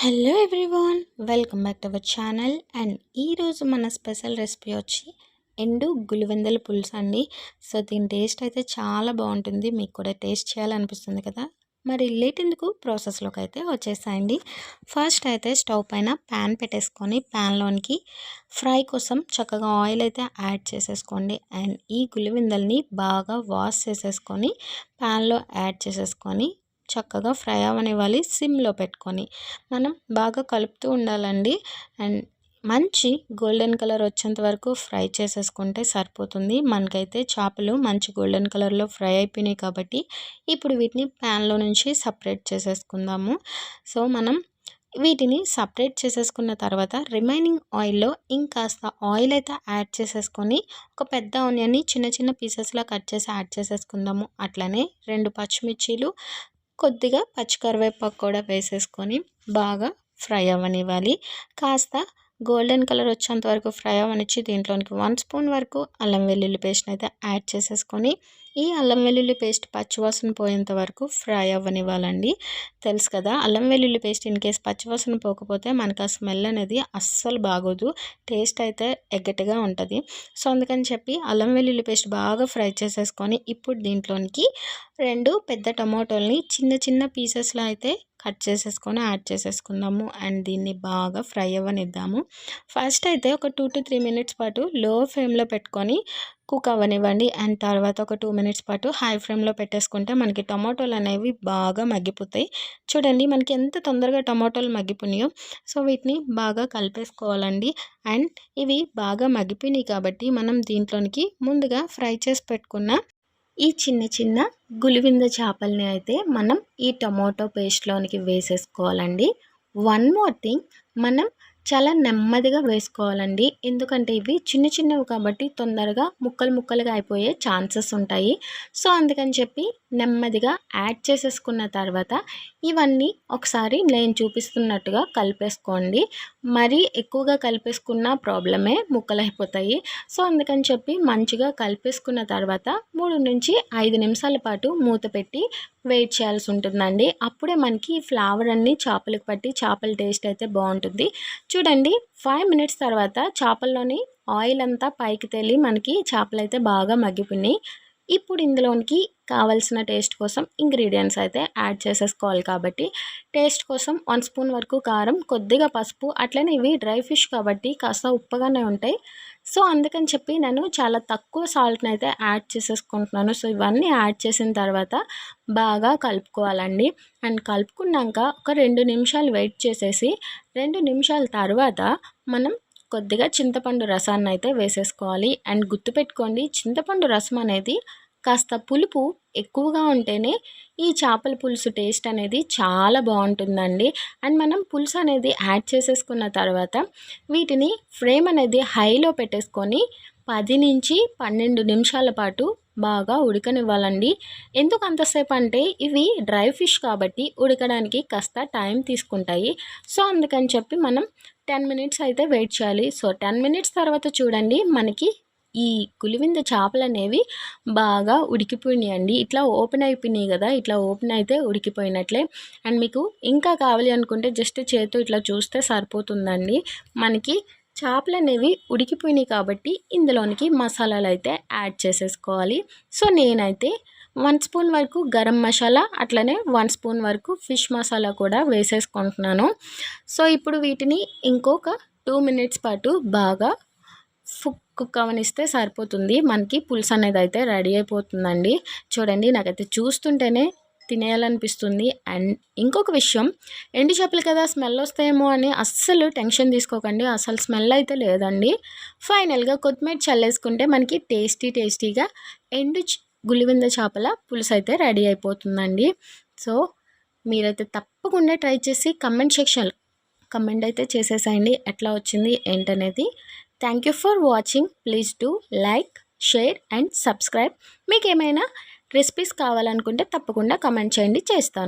Hello everyone welcome back to our channel and ఈరోజు మన special recipe వచ్చి ఎండు గులివెందల పులుసు అండి. సో దీని టేస్ట్ అయితే చాలా బాగుంటుంది. మీకు కూడా టేస్ట్ చేయాలనిపిస్తుంది కదా. మరి లేట్ ఎందుకు? ప్రాసెస్లోకి అయితే వచ్చేసాయండి. ఫస్ట్ అయితే స్టవ్ పైన ప్యాన్ పెట్టేసుకొని ప్యాన్లోనికి ఫ్రై కోసం చక్కగా ఆయిల్ అయితే యాడ్ చేసేసుకోండి. అండ్ ఈ గులివిందల్ని బాగా వాష్ చేసేసుకొని ప్యాన్లో యాడ్ చేసేసుకొని చక్కగా ఫ్రై అవ్వనివ్వాలి సిమ్లో పెట్టుకొని. మనం బాగా కలుపుతూ ఉండాలండి. అండ్ మంచి గోల్డెన్ కలర్ వచ్చేంత వరకు ఫ్రై చేసేసుకుంటే సరిపోతుంది. మనకైతే చేపలు మంచి గోల్డెన్ కలర్లో ఫ్రై అయిపోయినాయి కాబట్టి ఇప్పుడు వీటిని ప్యాన్లో నుంచి సపరేట్ చేసేసుకుందాము. సో మనం వీటిని సపరేట్ చేసేసుకున్న తర్వాత రిమైనింగ్ ఆయిల్లో ఇంకాస్త ఆయిల్ అయితే యాడ్ చేసేసుకొని ఒక పెద్ద ఆనియన్ని చిన్న చిన్న పీసెస్లా కట్ చేసి యాడ్ చేసేసుకుందాము. అట్లనే రెండు పచ్చిమిర్చీలు కొద్దిగా పచ్చికరివేపాకు కూడా వేసేసుకొని బాగా ఫ్రై అవ్వనివ్వాలి. కాస్త గోల్డెన్ కలర్ వచ్చేంత వరకు ఫ్రై అవ్వనిచ్చి దీంట్లోనికి వన్ స్పూన్ వరకు అల్లం వెల్లుల్లి పేస్ట్ని అయితే యాడ్ చేసేసుకొని ఈ అల్లం వెల్లుల్లి పేస్ట్ పచ్చివాసన పోయేంత వరకు ఫ్రై అవ్వనివ్వాలండి. తెలుసు కదా అల్లం వెల్లుల్లి పేస్ట్ ఇన్ కేస్ పచ్చివాసన పోకపోతే మనకు ఆ స్మెల్ అనేది అస్సలు బాగోదు టేస్ట్ అయితే ఎగ్గటిగా ఉంటుంది. సో అందుకని చెప్పి అల్లం వెల్లుల్లి పేస్ట్ బాగా ఫ్రై చేసేసుకొని ఇప్పుడు దీంట్లోనికి రెండు పెద్ద టమాటోల్ని చిన్న చిన్న పీసెస్లో అయితే కట్ చేసేసుకొని యాడ్ చేసేసుకుందాము. అండ్ దీన్ని బాగా ఫ్రై అవ్వనిద్దాము. ఫస్ట్ అయితే ఒక టూ టు త్రీ మినిట్స్ పాటు లో ఫ్లేమ్లో పెట్టుకొని కుక్ అవ్వనివ్వండి. అండ్ తర్వాత ఒక టూ మినిట్స్ పాటు హై ఫ్లేమ్లో పెట్టేసుకుంటే మనకి టమాటోలు అనేవి బాగా మగ్గిపోతాయి. చూడండి మనకి ఎంత తొందరగా టమాటోలు మగ్గిపోయినాయో. సో వీటిని బాగా కలిపేసుకోవాలండి. అండ్ ఇవి బాగా మగ్గిపోయినాయి కాబట్టి మనం దీంట్లోనికి ముందుగా ఫ్రై చేసి పెట్టుకున్న ఈ చిన్న చిన్న గులివింద చేపల్ని అయితే మనం ఈ టొమాటో పేస్ట్లోనికి వేసేసుకోవాలండి. వన్ మోర్ థింగ్ మనం చాలా నెమ్మదిగా వేసుకోవాలండి. ఎందుకంటే ఇవి చిన్న చిన్నవి కాబట్టి తొందరగా ముక్కలు ముక్కలుగా అయిపోయే ఛాన్సెస్ ఉంటాయి. సో అందుకని చెప్పి నెమ్మదిగా యాడ్ చేసేసుకున్న తర్వాత ఇవన్నీ ఒకసారి నేను చూపిస్తున్నట్టుగా కలిపేసుకోండి. మరీ ఎక్కువగా కలిపేసుకున్న ప్రాబ్లమే ముక్కలు అయిపోతాయి సో అందుకని చెప్పి మంచిగా కలిపేసుకున్న తర్వాత మూడు నుంచి ఐదు నిమిషాల పాటు మూత పెట్టి వెయిట్ చేయాల్సి ఉంటుందండి. అప్పుడే మనకి ఫ్లేవర్ అన్నీ చేపలకు పట్టి చేపల టేస్ట్ అయితే బాగుంటుంది. చూడండి ఫైవ్ మినిట్స్ తర్వాత చేపల్లోని ఆయిల్ అంతా పైకి తెలి మనకి చేపలు అయితే బాగా మగ్గిపోయినాయి. ఇప్పుడు ఇందులోనికి కావలసిన టేస్ట్ కోసం ఇంగ్రీడియంట్స్ అయితే యాడ్ చేసేసుకోవాలి కాబట్టి టేస్ట్ కోసం వన్ స్పూన్ వరకు కారం కొద్దిగా పసుపు అట్లనే ఇవి డ్రై ఫిష్ కాబట్టి కాస్త ఉప్పగానే ఉంటాయి. సో అందుకని చెప్పి నేను చాలా తక్కువ సాల్ట్ని అయితే యాడ్ చేసేసుకుంటున్నాను. సో ఇవన్నీ యాడ్ చేసిన తర్వాత బాగా కలుపుకోవాలండి. అండ్ కలుపుకున్నాక ఒక రెండు నిమిషాలు వెయిట్ చేసేసి రెండు నిమిషాల తర్వాత మనం కొద్దిగా చింతపండు రసాన్ని అయితే వేసేసుకోవాలి. అండ్ గుర్తుపెట్టుకోండి చింతపండు రసం అనేది కాస్త పులుపు ఎక్కువగా ఉంటేనే ఈ చేపల పులుసు టేస్ట్ అనేది చాలా బాగుంటుందండి. అండ్ మనం పులుసు అనేది యాడ్ చేసేసుకున్న తర్వాత వీటిని ఫ్రేమ్ అనేది హైలో పెట్టేసుకొని పది నుంచి పన్నెండు నిమిషాల పాటు బాగా ఉడకనివ్వాలండి. ఎందుకు అంతసేపు అంటే ఇవి డ్రై ఫిష్ కాబట్టి ఉడకడానికి కాస్త టైం తీసుకుంటాయి. సో అందుకని చెప్పి మనం టెన్ మినిట్స్ అయితే వెయిట్ చేయాలి. సో టెన్ మినిట్స్ తర్వాత చూడండి మనకి ఈ కులివింద చేపలు అనేవి బాగా ఉడికిపోయినాయండి. ఇట్లా ఓపెన్ అయిపోయినాయి కదా ఇట్లా ఓపెన్ అయితే ఉడికిపోయినట్లే. అండ్ మీకు ఇంకా కావాలి అనుకుంటే జస్ట్ చేతితో ఇట్లా చూస్తే సరిపోతుందండి. మనకి చేపలు అనేవి ఉడికిపోయినాయి కాబట్టి ఇందులోనికి మసాలాలు అయితే యాడ్ చేసేసుకోవాలి. సో నేనైతే వన్ స్పూన్ వరకు గరం మసాలా అట్లనే వన్ స్పూన్ వరకు ఫిష్ మసాలా కూడా వేసేసుకుంటున్నాను. సో ఇప్పుడు వీటిని ఇంకొక టూ మినిట్స్ పాటు బాగా ఫుక్ కుక్ అవనిస్తే సరిపోతుంది. మనకి పులుసు అనేది అయితే రెడీ అయిపోతుందండి. చూడండి నాకైతే చూస్తుంటేనే తినేయాలనిపిస్తుంది. అండ్ ఇంకొక విషయం ఎండి చేపలు కదా స్మెల్ వస్తాయేమో అని అస్సలు టెన్షన్ తీసుకోకండి. అసలు స్మెల్ అయితే లేదండి. ఫైనల్గా కొత్తిమీర చల్లేసుకుంటే మనకి టేస్టీ టేస్టీగా ఎండు గులివింద చేపల పులుసు అయితే రెడీ అయిపోతుందండి. సో మీరైతే తప్పకుండా ట్రై చేసి కమెంట్ సెక్షన్ కమెంట్ అయితే చేసేసాయండి. ఎట్లా వచ్చింది ఏంటనేది. Thank you for watching. Please do like share and subscribe. మీకు ఏమైనా రెసిపీస్ కావాలనుకుంటే తప్పకుండా కమెంట్ చేయండి చేస్తాను.